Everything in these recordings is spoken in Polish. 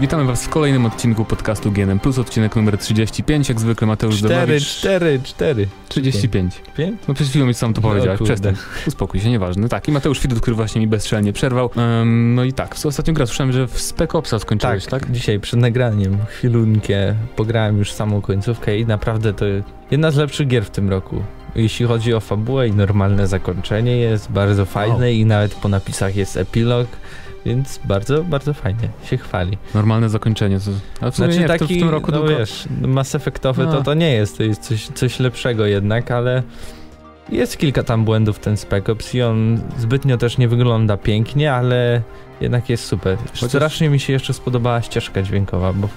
Witamy Was w kolejnym odcinku podcastu GNM Plus, odcinek numer 35. Jak zwykle Mateusz 4, Domowicz. 4, 4. 35. 5? No przed chwilą mi sam to No powiedziałeś, kurde. przestań. Uspokój się, nieważne. Tak, i Mateusz Widut, który właśnie mi bezstrzelnie przerwał. Em, no i tak, w ostatnią grę słyszałem, że w Spec Opsa skończyłeś, tak? Dzisiaj przed nagraniem chwilunkę pograłem już samą końcówkę i naprawdę to jedna z lepszych gier w tym roku. Jeśli chodzi o fabułę i normalne zakończenie jest bardzo fajne Wow. i nawet po napisach jest epilog, więc bardzo, bardzo fajnie, się chwali. Normalne zakończenie. Ale w sumie nie, w, tym- w tym roku no tylko... wiesz, Mass Effectowy No. to to nie jest, to jest coś, coś lepszego jednak, ale jest kilka tam błędów ten Spec Ops i on zbytnio też nie wygląda pięknie, ale jednak jest super. Chociaż- Strasznie mi się jeszcze spodobała ścieżka dźwiękowa, bo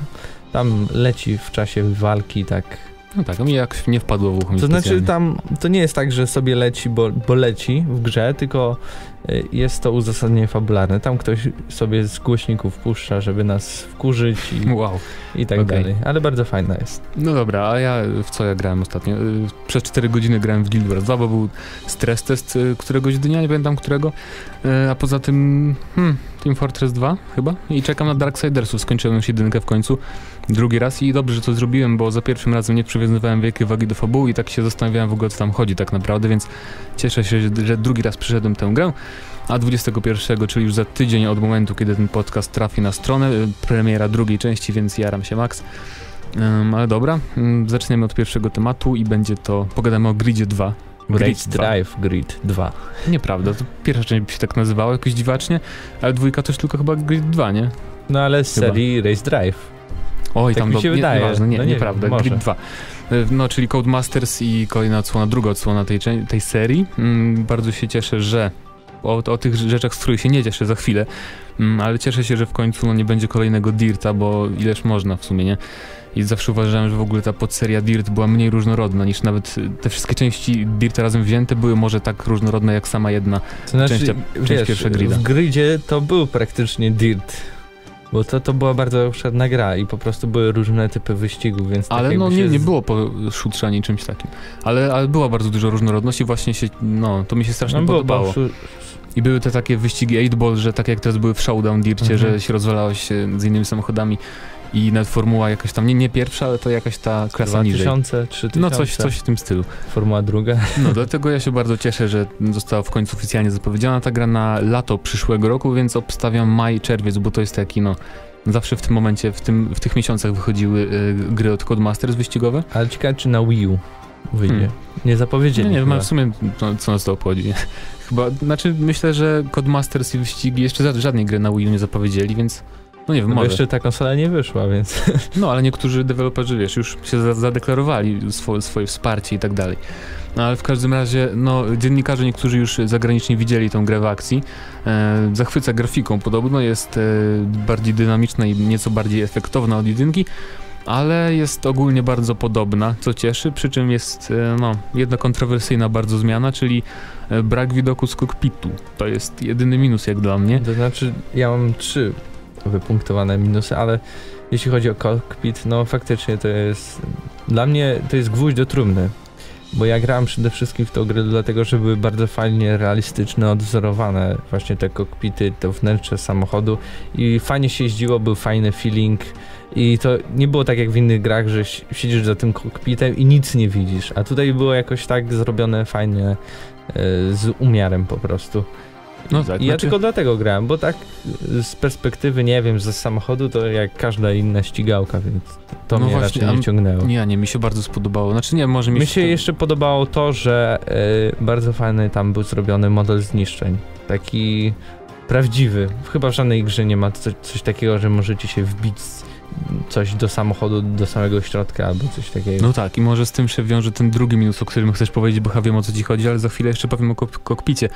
tam leci w czasie walki tak. No tak, a mi jak nie wpadło w ucho To znaczy specjalnie. tam to nie jest tak, że sobie leci, bo, bo leci w grze, tylko y, jest to uzasadnienie fabularne. Tam ktoś sobie z głośników puszcza, żeby nas wkurzyć i, Wow. i tak Okej. dalej. Ale bardzo fajna jest. No dobra, a ja w co ja grałem ostatnio? Y, Przez 4 godziny grałem w Guild Wars 2, bo był stres test y, któregoś dnia, nie pamiętam którego. A poza tym hmm, Team Fortress 2 chyba i czekam na Darksidersów. Skończyłem już jedynkę w końcu. Drugi raz i dobrze, że to zrobiłem, bo za pierwszym razem nie przywiązywałem wielkiej wagi do fabuły i tak się zastanawiałem w ogóle co tam chodzi tak naprawdę, więc cieszę się, że, drugi raz przyszedłem tę grę. A 21, czyli już za tydzień od momentu, kiedy ten podcast trafi na stronę, y, premiera drugiej części, więc jaram się max. Ym, ale dobra, zaczniemy od pierwszego tematu i będzie to, pogadamy o Gridzie 2. Race 2. Drive Grid 2. Nieprawda, to pierwsza część by się tak nazywała jakoś dziwacznie, ale dwójka to już tylko chyba Grid 2, nie? No ale z Chyba. serii Race Drive. Oj, Tak tam mi do, się nie, wydaje. Nieważne, nie, No nie nieprawda, wiem, Grid może. 2. Y, No, czyli Codemasters i kolejna odsłona, druga odsłona tej, tej serii. Mm, bardzo się cieszę, że o, o tych rzeczach, z których się nie cieszę za chwilę, mm, ale cieszę się, że w końcu no, nie będzie kolejnego Dirta, bo ileż można w sumie, nie? I zawsze uważałem, że w ogóle ta podseria Dirt była mniej różnorodna niż nawet te wszystkie części Dirta razem wzięte były może tak różnorodne jak sama jedna. To znaczy, Część- część wiesz, pierwsza Grida. w gridzie to był praktycznie Dirt. Bo to, to była bardzo obszerna gra i po prostu były różne typy wyścigów, więc tak Ale jakby no nie, nie było po shootrze ani czymś takim. Ale, ale była bardzo dużo różnorodności, właśnie się, no to mi się strasznie no, podobało. było, I były te takie wyścigi 8-ball, że tak jak teraz były w Showdown Dircie, Mhm. że się rozwalałeś z innymi samochodami i nawet formuła jakaś tam, nie, nie pierwsza, ale to jakaś ta klasa niżej. 2000, 3000, No coś, coś w tym stylu. Formuła druga. No dlatego ja się bardzo cieszę, że została w końcu oficjalnie zapowiedziana ta gra na lato przyszłego roku, więc obstawiam maj, czerwiec, bo to jest taki no... Zawsze w tym momencie, w, tym, w tych miesiącach wychodziły y, gry od Codemasters wyścigowe. Ale ciekawe, czy na Wii U wyjdzie. Hmm. Nie zapowiedzieli Nie, nie, chyba. w sumie no, co nas to obchodzi. Chyba, znaczy myślę, że Codemasters i wyścigi jeszcze ża- żadnej gry na Wii U nie zapowiedzieli, więc no nie wiem, No może. jeszcze ta konsola nie wyszła, więc... No, ale niektórzy deweloperzy, wiesz, już się za- zadeklarowali swo swoje wsparcie i tak dalej. No, ale w każdym razie, no, dziennikarze niektórzy już zagraniczni widzieli tą grę w akcji. E, zachwyca grafiką, podobno jest e, bardziej dynamiczna i nieco bardziej efektowna od jedynki, ale jest ogólnie bardzo podobna, co cieszy, przy czym jest, e, no, jedna kontrowersyjna bardzo zmiana, czyli e, brak widoku z kokpitu. To jest jedyny minus jak dla mnie. To znaczy, ja mam trzy wypunktowane minusy, ale jeśli chodzi o cockpit, no faktycznie to jest... Dla mnie to jest gwóźdź do trumny. Bo ja grałem przede wszystkim w tą grę dlatego, że były bardzo fajnie realistyczne, odwzorowane właśnie te kokpity, to wnętrze samochodu i fajnie się jeździło, był fajny feeling i to nie było tak jak w innych grach, że si- siedzisz za tym kokpitem i nic nie widzisz, a tutaj było jakoś tak zrobione fajnie e, z umiarem po prostu. No tak, I ja znaczy- tylko dlatego grałem, bo tak y, z perspektywy, nie wiem, ze samochodu to jak każda inna ścigałka, więc to No mnie właśnie, raczej nie ciągnęło. Nie, nie, mi się bardzo spodobało. Znaczy nie, może mi Mi się to- jeszcze podobało to, że y, bardzo fajny tam był zrobiony model zniszczeń. Taki prawdziwy. Chyba w żadnej grze nie ma coś, coś takiego, że możecie się wbić z- coś do samochodu, do samego środka albo coś takiego. No tak, i może z tym się wiąże ten drugi minus, o którym chcesz powiedzieć, bo chyba wiem o co ci chodzi, ale za chwilę jeszcze powiem o kok kokpicie.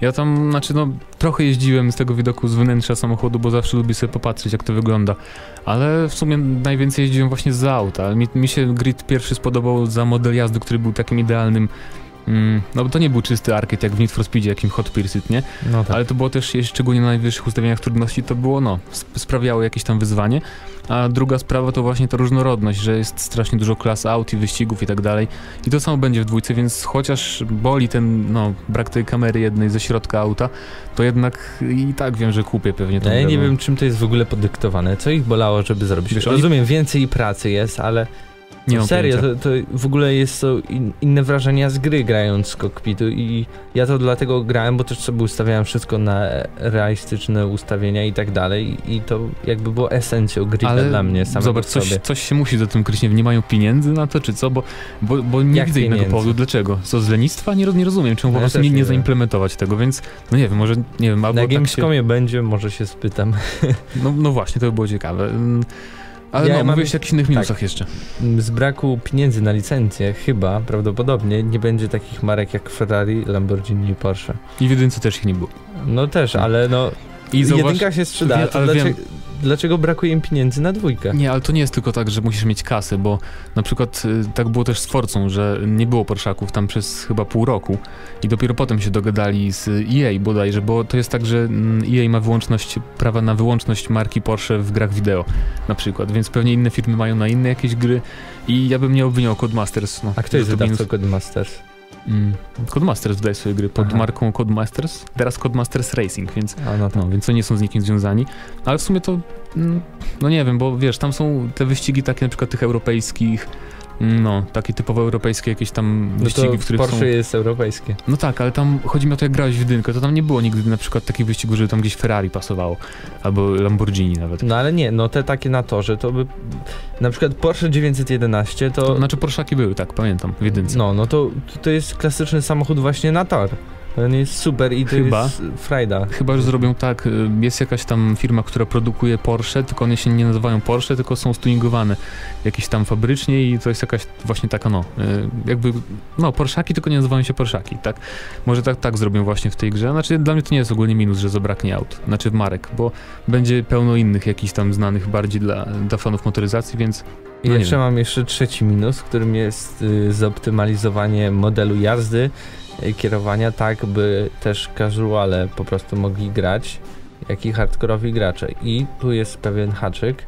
Ja tam, znaczy no, trochę jeździłem z tego widoku z wnętrza samochodu, bo zawsze lubię sobie popatrzeć, jak to wygląda. Ale w sumie najwięcej jeździłem właśnie za auta. Mi, mi się grid pierwszy spodobał za model jazdy, który był takim idealnym Mm, no bo to nie był czysty arcade jak w Need for Speedzie, jakim Hot Pursuit, nie? No tak. Ale to było też, szczególnie na najwyższych ustawieniach trudności, to było, no, sp- sprawiało jakieś tam wyzwanie. A druga sprawa to właśnie ta różnorodność, że jest strasznie dużo klas aut i wyścigów i tak dalej. I to samo będzie w dwójce, więc chociaż boli ten, no, brak tej kamery jednej ze środka auta, to jednak i tak wiem, że kupię pewnie tą No ja nie wiem, czym to jest w ogóle podyktowane. Co ich bolało, żeby zrobić? Wiesz, oni- Rozumiem, więcej pracy jest, ale nie serio, to, to w ogóle jest to in, inne wrażenia z gry grając z kokpitu i ja to dlatego grałem, bo też sobie ustawiałem wszystko na realistyczne ustawienia i tak dalej i to jakby było esencją gry Ale dla mnie samego zobacz, coś, sobie. coś się musi za tym kryć, nie nie mają pieniędzy na to, czy co, bo, bo, bo nie Jak widzę innego pieniędzy? powodu. Dlaczego? Co, z lenistwa? Nie, nie rozumiem, czemu No po prostu nie, nie nie zaimplementować tego, więc no nie wiem, może, nie wiem, albo Na tak się... Gamescomie będzie, może się spytam. No, no właśnie, to by było ciekawe. Ale Ja no, mam- mówiłeś o jakichś innych tak. minusach jeszcze. Z braku pieniędzy na licencję chyba, prawdopodobnie, nie będzie takich marek jak Ferrari, Lamborghini i Porsche. I w jedynce też ich nie było. No też, Tak. ale no I zauważ, jedynka się sprzeda, wie- ale dlaczego, wiem- dlaczego brakuje im pieniędzy na dwójkę? Nie, ale to nie jest tylko tak, że musisz mieć kasę, bo na przykład y, tak było też z Forcą, że nie było Porszaków tam przez chyba pół roku i dopiero potem się dogadali z EA bodajże, bo to jest tak, że mm, EA ma wyłączność, prawa na wyłączność marki Porsche w grach wideo na przykład, więc pewnie inne firmy mają na inne jakieś gry i ja bym nie obwiniał Codemasters. No, A kto jest wydawcą minus- Codemasters? Mm, Codemasters wydaje swoje gry pod Aha. marką Codemasters, teraz Codemasters Racing, więc A no to. no, więc oni nie są z nikim związani, ale w sumie to, mm, no nie wiem, bo wiesz, tam są te wyścigi takie na przykład tych europejskich, no, takie typowo europejskie jakieś tam No wyścigi, w których Porsche są... jest europejskie. No tak, ale tam chodzi mi o to, jak grałeś w jedynkę, to tam nie było nigdy na przykład takich wyścigów, żeby tam gdzieś Ferrari pasowało, albo Lamborghini nawet. No ale nie, no te takie na torze, to by... Na przykład Porsche 911 to... To, znaczy Porszaki były, tak, pamiętam, w jedynce. No, no to, to jest klasyczny samochód właśnie na tor. On jest super i to Chyba. jest frajda. Chyba, że zrobią tak, y, jest jakaś tam firma, która produkuje Porsche, tylko one się nie nazywają Porsche, tylko są stuningowane jakieś tam fabrycznie i to jest jakaś właśnie taka, no, y, jakby, no, Porszaki, tylko nie nazywają się Porszaki, tak? Może tak, tak zrobią właśnie w tej grze, znaczy dla mnie to nie jest ogólnie minus, że zabraknie aut, znaczy marek, bo będzie pełno innych jakichś tam znanych bardziej dla, dla fanów motoryzacji, więc I No jeszcze mam jeszcze trzeci minus, którym jest y, zoptymalizowanie modelu jazdy, kierowania tak, by też casuale po prostu mogli grać, jak i hardkorowi gracze. I tu jest pewien haczyk,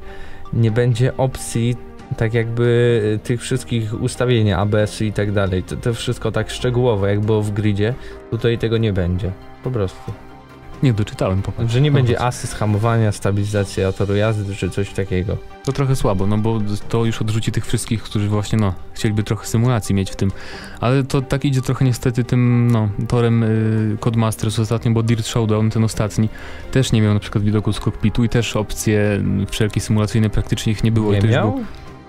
nie będzie opcji tak jakby y, tych wszystkich ustawienia ABS-u i tak dalej. To, to wszystko tak szczegółowo, jak było w gridzie, tutaj tego nie będzie. Po prostu. Nie doczytałem po Że nie No, będzie asyst hamowania, stabilizacja toru jazdy czy coś takiego. To trochę słabo, no bo to już odrzuci tych wszystkich, którzy właśnie, no, chcieliby trochę symulacji mieć w tym. Ale to tak idzie trochę niestety tym, no, torem y, Codemasters ostatnio, bo Dirt Showdown, ten ostatni, też nie miał na przykład widoku z kokpitu i też opcje wszelkie symulacyjne praktycznie ich nie było. Nie miał? Był,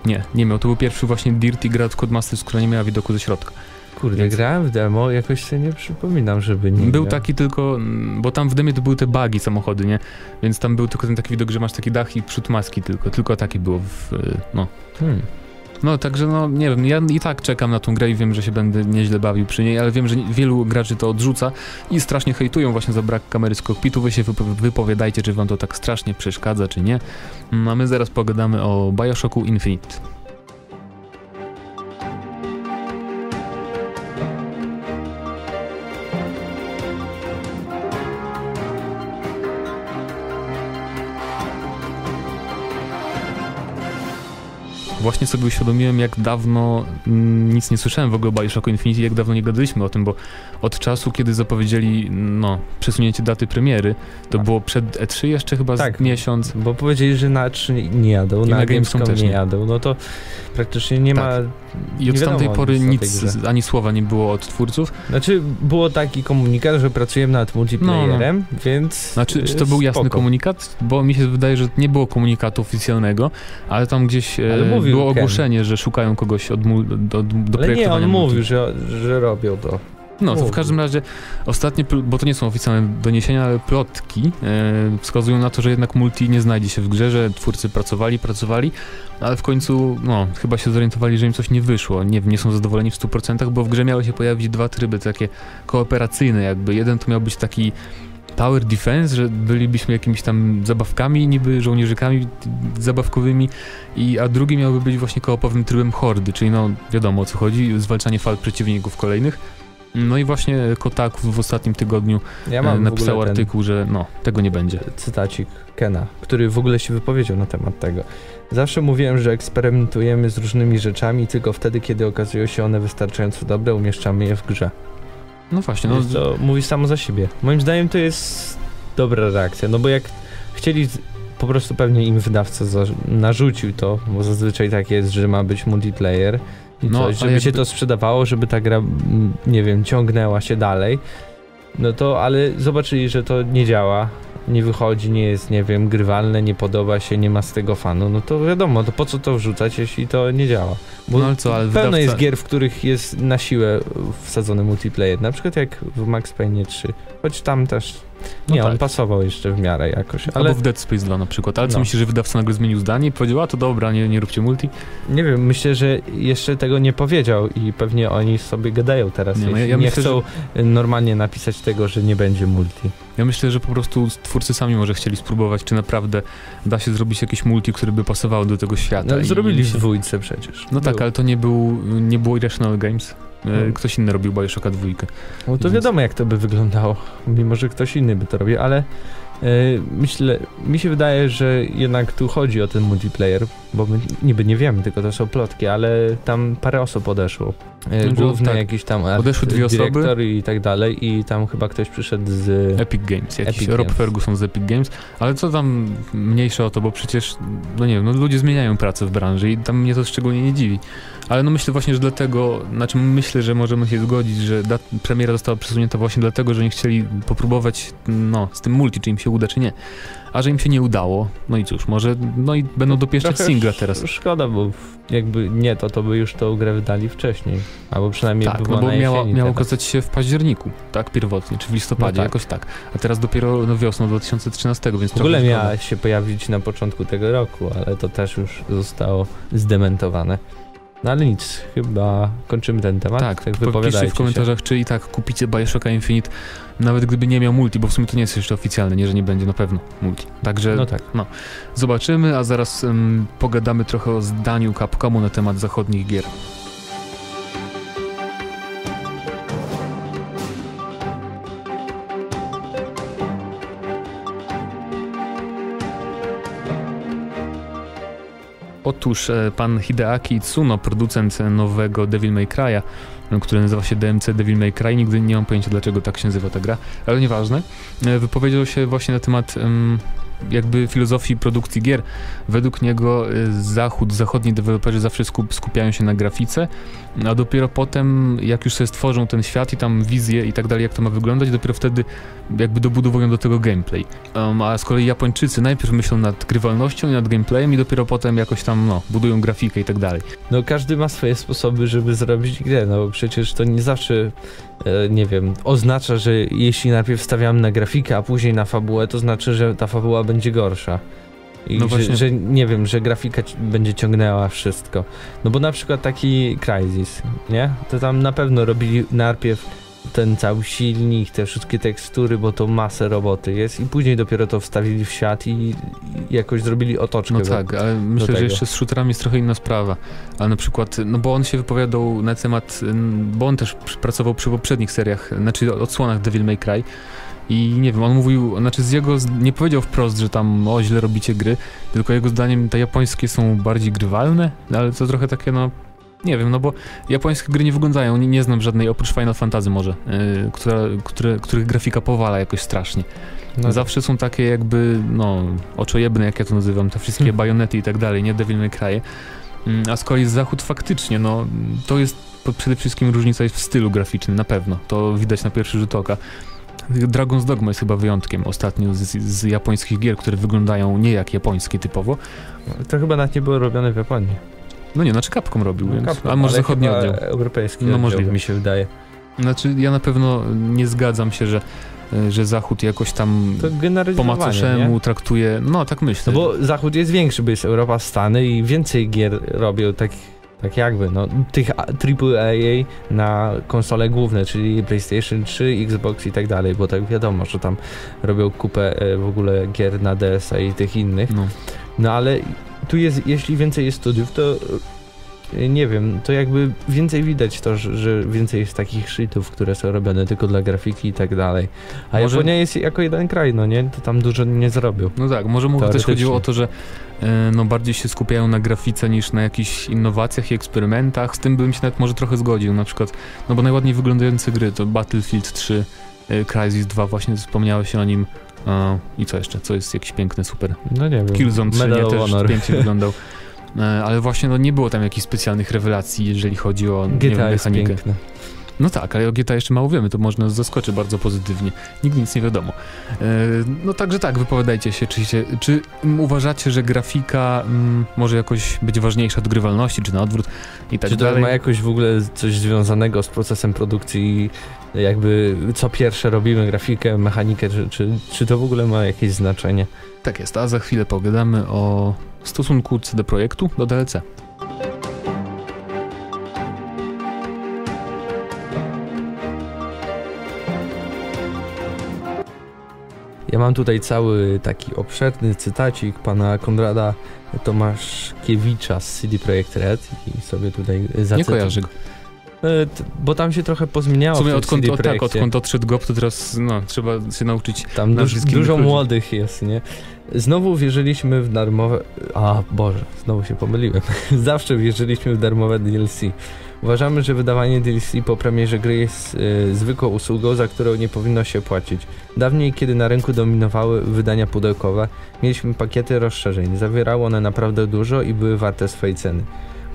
nie, nie miał. To był pierwszy właśnie Dirt i gra od Codemasters, która nie miała widoku ze środka. Kurde, Więc- grałem w demo, jakoś sobie nie przypominam, żeby nie Był miał. taki tylko, bo tam w demie to były te bagi samochody, nie? Więc tam był tylko ten taki widok, że masz taki dach i przód maski tylko. Tylko taki było w, y, no, Hmm. No, także no, nie wiem, ja i tak czekam na tą grę i wiem, że się będę nieźle bawił przy niej, ale wiem, że wielu graczy to odrzuca i strasznie hejtują właśnie za brak kamery z kokpitu. Wy się wypo- wypowiadajcie, czy wam to tak strasznie przeszkadza, czy nie. Mm, A my zaraz pogadamy o Bioshocku Infinite. Właśnie sobie uświadomiłem, jak dawno mm, nic nie słyszałem w ogóle o Bioshocku Infinity, jak dawno nie gadaliśmy o tym, bo od czasu, kiedy zapowiedzieli no, przesunięcie daty premiery, to A. było przed E3 jeszcze chyba Tak. z miesiąc. Bo powiedzieli, że na 3 nie jadą, I na, na Gamescom nie nie. jadą, no to praktycznie nie Tak. ma... I od tamtej pory nic ani słowa nie było od twórców. Znaczy, było taki komunikat, że pracujemy nad multiplayerem, więc... Znaczy, czy to był jasny spoko. komunikat? Bo mi się wydaje, że nie było komunikatu oficjalnego, ale tam gdzieś e, Ale mówił było ogłoszenie, że szukają kogoś od mul- do, do, Ale nie, on mówił, że, że robią to. No, to w każdym razie ostatnie, bo to nie są oficjalne doniesienia, ale plotki e, wskazują na to, że jednak multi nie znajdzie się w grze, że twórcy pracowali, pracowali, ale w końcu, no, chyba się zorientowali, że im coś nie wyszło. Nie, nie są zadowoleni w 100%, bo w grze miały się pojawić dwa tryby, takie kooperacyjne jakby. Jeden to miał być taki Tower Defense, że bylibyśmy jakimiś tam zabawkami, niby żołnierzykami zabawkowymi, i, a drugi miałby być właśnie koopowym trybem hordy, czyli no wiadomo o co chodzi, zwalczanie fal przeciwników kolejnych. No i właśnie Kotaku w ostatnim tygodniu Ja e, napisał artykuł, że no, tego nie będzie. cytacik Kena, który w ogóle się wypowiedział na temat tego. Zawsze mówiłem, że eksperymentujemy z różnymi rzeczami i tylko wtedy, kiedy okazują się one wystarczająco dobre, umieszczamy je w grze. No właśnie, no, to mówi samo za siebie. Moim zdaniem to jest dobra reakcja, no bo jak chcieli, po prostu pewnie im wydawca narzucił to, bo zazwyczaj tak jest, że ma być multiplayer i No, coś, żeby jakby- się to sprzedawało, żeby ta gra, nie wiem, ciągnęła się dalej. No to, ale zobaczyli, że to nie działa, nie wychodzi, nie jest, nie wiem, grywalne, nie podoba się, nie ma z tego fanu, no to wiadomo, to po co to wrzucać, jeśli to nie działa. Bo no ale co, ale Pełno wydawca... jest gier, w których jest na siłę wsadzony multiplayer, na przykład jak w Max Payne 3, choć tam też No nie, tak. on pasował jeszcze w miarę jakoś, ale Albo w Dead Space 2 na przykład. Ale co No. myślisz, że wydawca nagle zmienił zdanie i powiedział, a to dobra, nie, nie róbcie multi? nie wiem, myślę, że jeszcze tego nie powiedział i pewnie oni sobie gadają teraz, Nie, nie, no ja- ja nie myślę, chcą normalnie napisać tego, że nie będzie multi. Ja myślę, że po prostu twórcy sami może chcieli spróbować, czy naprawdę da się zrobić jakieś multi, które by pasowało do tego świata. No, I- zrobili i w dwójce przecież. No tak, Był. ale to nie był, nie było Irrational Games. E, No. Ktoś inny robił Bioshocka dwójkę. No to Więc- wiadomo jak to by wyglądało, mimo że ktoś inny by to robił, ale e, myślę, mi się wydaje, że jednak tu chodzi o ten multiplayer, bo my niby nie wiemy, tylko to są plotki, ale tam parę osób odeszło. E, główny tak. jakiś tam Odeszły dwie osoby. i tak dalej i tam chyba ktoś przyszedł z... Epic Games, jakiś Epic Rob Games. Ferguson z Epic Games, ale co tam mniejsze o to, bo przecież, no nie wiem, no ludzie zmieniają pracę w branży i tam mnie to szczególnie nie dziwi. Ale no myślę właśnie, że dlatego, znaczy myślę, że możemy się zgodzić, że premiera została przesunięta właśnie dlatego, że nie chcieli popróbować, no, z tym multi, czy im się uda, czy nie. A że im się nie udało, no i cóż, może, no i będą dopieszczać singla teraz. Szkoda, bo jakby nie to, to by już tą grę wydali wcześniej. Albo przynajmniej by Tak, była no bo miała, miało okazać się w październiku, tak, pierwotnie, czy w listopadzie, No tak. jakoś tak. A teraz dopiero no, wiosną 2013, więc W ogóle szkoda. miała się pojawić na początku tego roku, ale to też już zostało zdementowane. No ale nic, chyba kończymy ten temat. Tak, tak wypowiadajcie w komentarzach, czy i tak kupicie Bioshocka Infinite, nawet gdyby nie miał multi, bo w sumie to nie jest jeszcze oficjalne, nie, że nie będzie na pewno multi. Także Się. No tak. zobaczymy, a zaraz ym, pogadamy trochę o zdaniu Capcomu na temat zachodnich gier. Otóż e, pan Hideaki Tsuno, producent nowego Devil May Cry'a, e, który nazywa się DMC Devil May Cry, nigdy nie mam pojęcia dlaczego tak się nazywa ta gra, ale nieważne, e, wypowiedział się właśnie na temat em, jakby filozofii produkcji gier. Według niego e, zachód, zachodni deweloperzy zawsze skup, skupiają się na grafice, a dopiero potem, jak już sobie stworzą ten świat i tam wizję i tak dalej, jak to ma wyglądać, dopiero wtedy jakby dobudowują do tego gameplay. Um, a z kolei Japończycy najpierw myślą nad grywalnością i nad gameplayem i dopiero potem jakoś tam, no, budują grafikę i tak dalej. No każdy ma swoje sposoby, żeby zrobić grę, no przecież to nie zawsze, nie wiem, oznacza, że jeśli najpierw stawiamy na grafikę, a później na fabułę, to znaczy, że ta fabuła będzie gorsza. I No że, że, nie wiem, że grafika będzie ciągnęła wszystko. No bo na przykład taki Crysis, nie? To tam na pewno robili najpierw ten cały silnik, te wszystkie tekstury, bo to masę roboty jest i później dopiero to wstawili w świat i, jakoś zrobili otoczkę. No do- tak, ale myślę, że jeszcze z shooterami jest trochę inna sprawa. Ale na przykład, no bo on się wypowiadał na temat, bo on też pracował przy poprzednich seriach, znaczy odsłonach Devil May Cry. I nie wiem, on mówił, znaczy z jego, nie powiedział wprost, że tam o źle robicie gry, tylko jego zdaniem te japońskie są bardziej grywalne, ale to trochę takie no, nie wiem, no bo japońskie gry nie wyglądają, nie, nie znam żadnej, oprócz Final Fantasy może, yy, która, które, których grafika powala jakoś strasznie. No Zawsze są takie jakby, no, oczojebne, jak ja to nazywam, te wszystkie Hmm. bajonety i tak dalej, nie Devil May Cry. Mm, A z kolei zachód faktycznie, no, to jest przede wszystkim różnica jest w stylu graficznym, na pewno. To widać na pierwszy rzut oka. Dragon's Dogma jest chyba wyjątkiem ostatnio z, z japońskich gier, które wyglądają nie jak japońskie typowo. To chyba nawet nie było robione w Japonii. No nie, znaczy Capcom robił, więc, Capcom, a może zachodni oddział. Europejski No, możliwe. mi się wydaje. Znaczy ja na pewno nie zgadzam się, że, że Zachód jakoś tam po macoszemu traktuje, no tak myślę. No bo Zachód jest większy, bo jest Europa, Stany i więcej gier robią tak, tak jakby, no, tych AAA na konsole główne, czyli PlayStation 3, Xbox i tak dalej, bo tak wiadomo, że tam robią kupę e, w ogóle gier na DS-a i tych innych. no. No ale tu jest, jeśli więcej jest studiów, to y, nie wiem, to jakby więcej widać to, że, że więcej jest takich shitów, które są robione tylko dla grafiki i tak dalej. A Może- Japonia jest jako jeden kraj, no nie? To tam dużo nie zrobił. No tak, może mu też chodziło o to, że e, no bardziej się skupiają na grafice niż na jakichś innowacjach i eksperymentach. Z tym bym się nawet może trochę zgodził. Na przykład, no bo najładniej wyglądające gry to Battlefield 3, e, Crysis 2, właśnie wspomniałeś się o nim. E, I co jeszcze? Co jest jakiś piękny, super. No nie wiem. Killzone 3 Medal nie, też Honor. pięknie wyglądał. E, ale właśnie no, nie było tam jakichś specjalnych rewelacji, jeżeli chodzi o nie wiem, GTA jest mechanikę. piękne. No tak, ale o GTA jeszcze mało wiemy, to można zaskoczy bardzo pozytywnie. Nigdy nic nie wiadomo. E, no także tak, wypowiadajcie się, czy, się, czy uważacie, że grafika mm, może jakoś być ważniejsza od grywalności, czy na odwrót i tak Czy to dalej. ma jakoś w ogóle coś związanego z procesem produkcji, jakby co pierwsze robimy, grafikę, mechanikę, czy, czy, czy to w ogóle ma jakieś znaczenie? Tak jest, a za chwilę pogadamy o stosunku CD Projektu do DLC. Ja mam tutaj cały taki obszerny cytacik pana Konrada Tomaszkiewicza z CD Projekt Red i sobie tutaj Nie zacytuję. kojarzę go. E, Bo tam się trochę pozmieniało W sumie w odkąd, CD o, tak, odkąd odszedł GOP, to teraz no, trzeba się nauczyć. Tam duż, dużo młodych jest, nie? Znowu wierzyliśmy w darmowe... A, Boże, znowu się pomyliłem. Zawsze wierzyliśmy w darmowe DLC. Uważamy, że wydawanie DLC po premierze gry jest y, zwykłą usługą, za którą nie powinno się płacić. Dawniej, kiedy na rynku dominowały wydania pudełkowe, mieliśmy pakiety rozszerzeń. Zawierały one naprawdę dużo i były warte swojej ceny.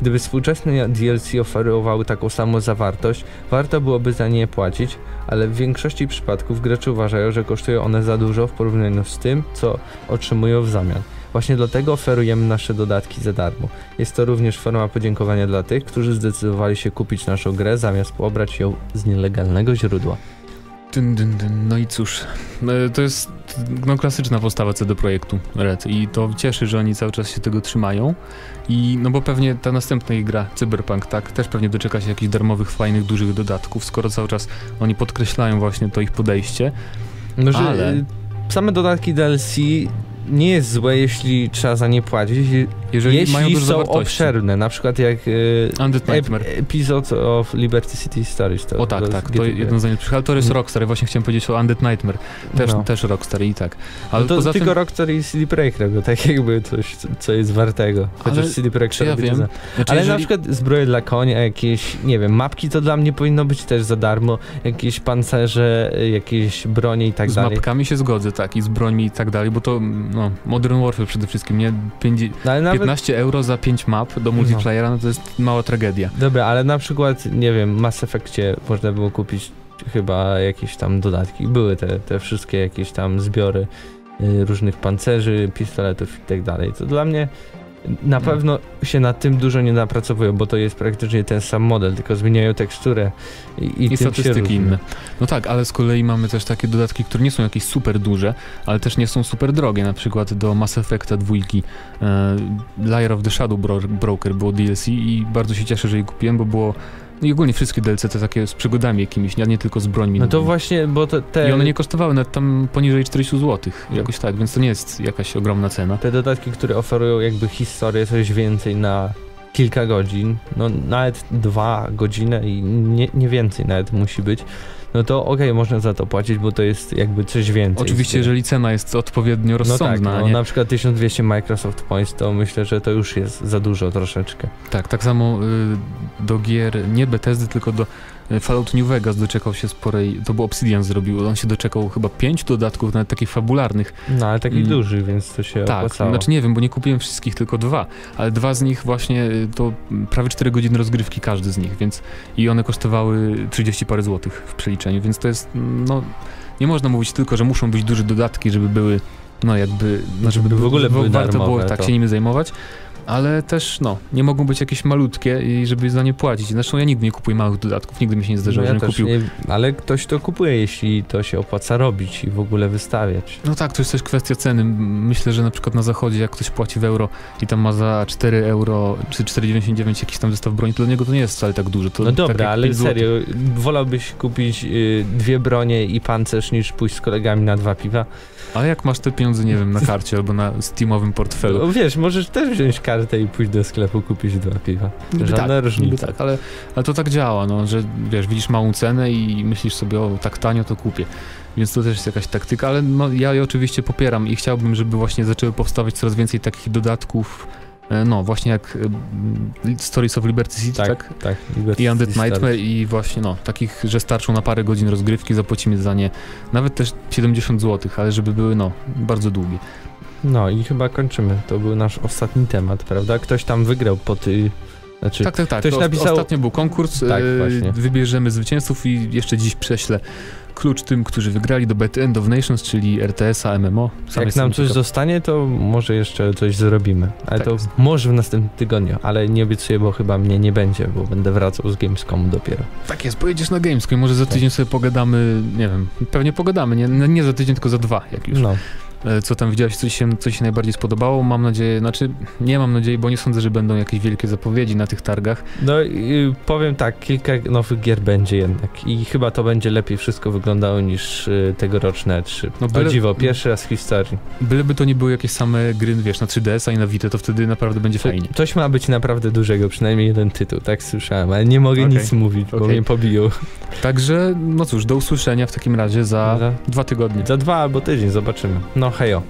Gdyby współczesne DLC oferowały taką samą zawartość, warto byłoby za nie płacić, ale w większości przypadków gracze uważają, że kosztują one za dużo w porównaniu z tym, co otrzymują w zamian. Właśnie dlatego oferujemy nasze dodatki za darmo. Jest to również forma podziękowania dla tych, którzy zdecydowali się kupić naszą grę zamiast pobrać ją z nielegalnego źródła. Dyn, dyn, dyn. No i cóż, e, to jest no, klasyczna postawa CD Projektu Red i to cieszy, że oni cały czas się tego trzymają i no bo pewnie ta następna ich gra, Cyberpunk, tak, też pewnie doczeka się jakichś darmowych, fajnych, dużych dodatków, skoro cały czas oni podkreślają właśnie to ich podejście. No, że Ale- y, same dodatki DLC nie jest złe, jeśli trzeba za nie płacić, Jeżeli jeśli mają dużo są zawartości. obszerne, na przykład jak y, ep- Episode of Liberty City Stories. To, O tak, to tak, to jedno z najlepszych, ale to jest Mm. Rockstar, właśnie chciałem powiedzieć o Undead Nightmare, też, No. też Rockstar i tak. Ale No to poza tylko tym, Rockstar i CD Projekt robią, tak jakby coś, co jest wartego. Chociaż Ale CD Projekt ja robi wiem? za- znaczy, Ale jeżeli, na przykład zbroje dla konia, jakieś, nie wiem, mapki to dla mnie powinno być też za darmo, jakieś pancerze, jakieś bronie i tak z dalej. mapkami się zgodzę, tak, i z brońmi i tak dalej, bo to, no, Modern Warfare przede wszystkim, nie? Pięć- No, nawet, 15 euro za 5 map do multiplayera, no to jest mała tragedia. dobra, ale na przykład, nie wiem, w Mass Effectie można było kupić chyba jakieś tam dodatki. Były te, te wszystkie jakieś tam zbiory y, różnych pancerzy, pistoletów i tak dalej. To dla mnie na No. pewno się nad tym dużo nie napracowują, bo to jest praktycznie ten sam model, tylko zmieniają teksturę i, i, I statystyki inne. No tak, ale z kolei mamy też takie dodatki, które nie są jakieś super duże, ale też nie są super drogie. Na przykład do Mass Effecta dwójki e, Liar of the Shadow Bro Broker było DLC i bardzo się cieszę, że je kupiłem, bo było no i ogólnie wszystkie DLC to takie z przygodami jakimiś, nie, nie tylko z brońmi. No to właśnie, bo to te, I one nie kosztowały nawet tam poniżej 40 zł, jakoś tak, więc to nie jest jakaś ogromna cena. te dodatki, które oferują jakby historię, coś więcej na kilka godzin, no nawet dwa godziny i nie, nie więcej nawet musi być, no to okej, można za to płacić, bo to jest jakby coś więcej. Oczywiście, jeżeli cena jest odpowiednio No tak, rozsądna, no, nie? na przykład 1200 Microsoft Points, to myślę, że to już jest za dużo troszeczkę. Tak, tak samo y, do gier, nie Bethesdy, tylko do Fallout New Vegas doczekał się sporej, to był Obsidian zrobił, on się doczekał chyba pięć dodatków, nawet takich fabularnych. No ale takich Mm. dużych, więc to się tak, opłacało. znaczy nie wiem, bo nie kupiłem wszystkich, tylko dwa, ale dwa z nich właśnie y, to prawie 4 godziny rozgrywki każdy z nich, więc i one kosztowały 30 parę złotych w przeliczeniu, więc to jest, no, nie można mówić tylko, że muszą być duże dodatki, żeby były, no jakby, no żeby w ogóle były warto było darmowe, tak to- się nimi zajmować, ale też, no, nie mogą być jakieś malutkie i żeby za nie płacić. Zresztą ja nigdy nie kupuję małych dodatków, nigdy mi się nie zdarzyło, no ja że kupił. nie, ale ktoś to kupuje, jeśli to się opłaca robić i w ogóle wystawiać. No tak, to jest też kwestia ceny. Myślę, że na przykład na zachodzie, jak ktoś płaci w euro i tam ma za 4 euro czy 4,99 jakiś tam zestaw broni, to dla niego to nie jest wcale tak dużo. To No tak dobra, jak ale 5 złotych. serio, wolałbyś kupić y, dwie bronie i pancerz niż pójść z kolegami na dwa piwa? Ale jak masz te pieniądze, nie wiem, na karcie albo na Steamowym portfelu, No, wiesz, możesz też wziąć kartę i pójść do sklepu kupić dwa piwa. Niby Żadna tak, różnica. tak, ale, ale to tak działa, no, że wiesz, widzisz małą cenę i myślisz sobie, o tak tanio to kupię. Więc to też jest jakaś taktyka, ale no, ja je oczywiście popieram i chciałbym, żeby właśnie zaczęły powstawać coraz więcej takich dodatków, no właśnie jak e, Stories of Liberty City, tak? Tak, tak. Liberty I Undead. Nightmare i właśnie no, takich, że starczą na parę godzin rozgrywki, zapłacimy za nie nawet też 70 zł, ale żeby były no, bardzo długie. No i chyba kończymy. To był nasz ostatni temat, prawda? Ktoś tam wygrał po ty... Znaczy, Tak, tak, tak. Ktoś To napisał- Ostatnio był konkurs, Tak, e, właśnie. wybierzemy zwycięzców i jeszcze dziś prześlę klucz tym, którzy wygrali do Bet End of Nations, czyli RTS-a, MMO. Sam jak nam coś ciekaw. zostanie, to może jeszcze coś zrobimy. Ale Tak to jest. może w następnym tygodniu, ale nie obiecuję, bo chyba mnie nie będzie, bo będę wracał z Gamescomu dopiero. Tak jest, pojedziesz na Gamescom, może za Tak. tydzień sobie pogadamy, nie wiem, pewnie pogadamy, nie, no nie za tydzień, tylko za dwa, jak już. No, Co tam widziałeś, coś się, coś się najbardziej spodobało? Mam nadzieję, znaczy nie mam nadziei, bo nie sądzę, że będą jakieś wielkie zapowiedzi na tych targach. no i powiem tak, kilka nowych gier będzie jednak i chyba to będzie lepiej wszystko wyglądało niż y, tegoroczne 3. No No byle- dziwo, pierwszy raz w historii. Byleby to nie były jakieś same gry, wiesz, na 3DS-a i na Vita, to wtedy naprawdę będzie To, fajnie. coś ma być naprawdę dużego, przynajmniej jeden tytuł, tak słyszałem, ale nie mogę Okej, nic mówić, bo okej. mnie pobiją. Także, no cóż, do usłyszenia w takim razie za Za, dwa tygodnie. za dwa albo tydzień, zobaczymy. No 还有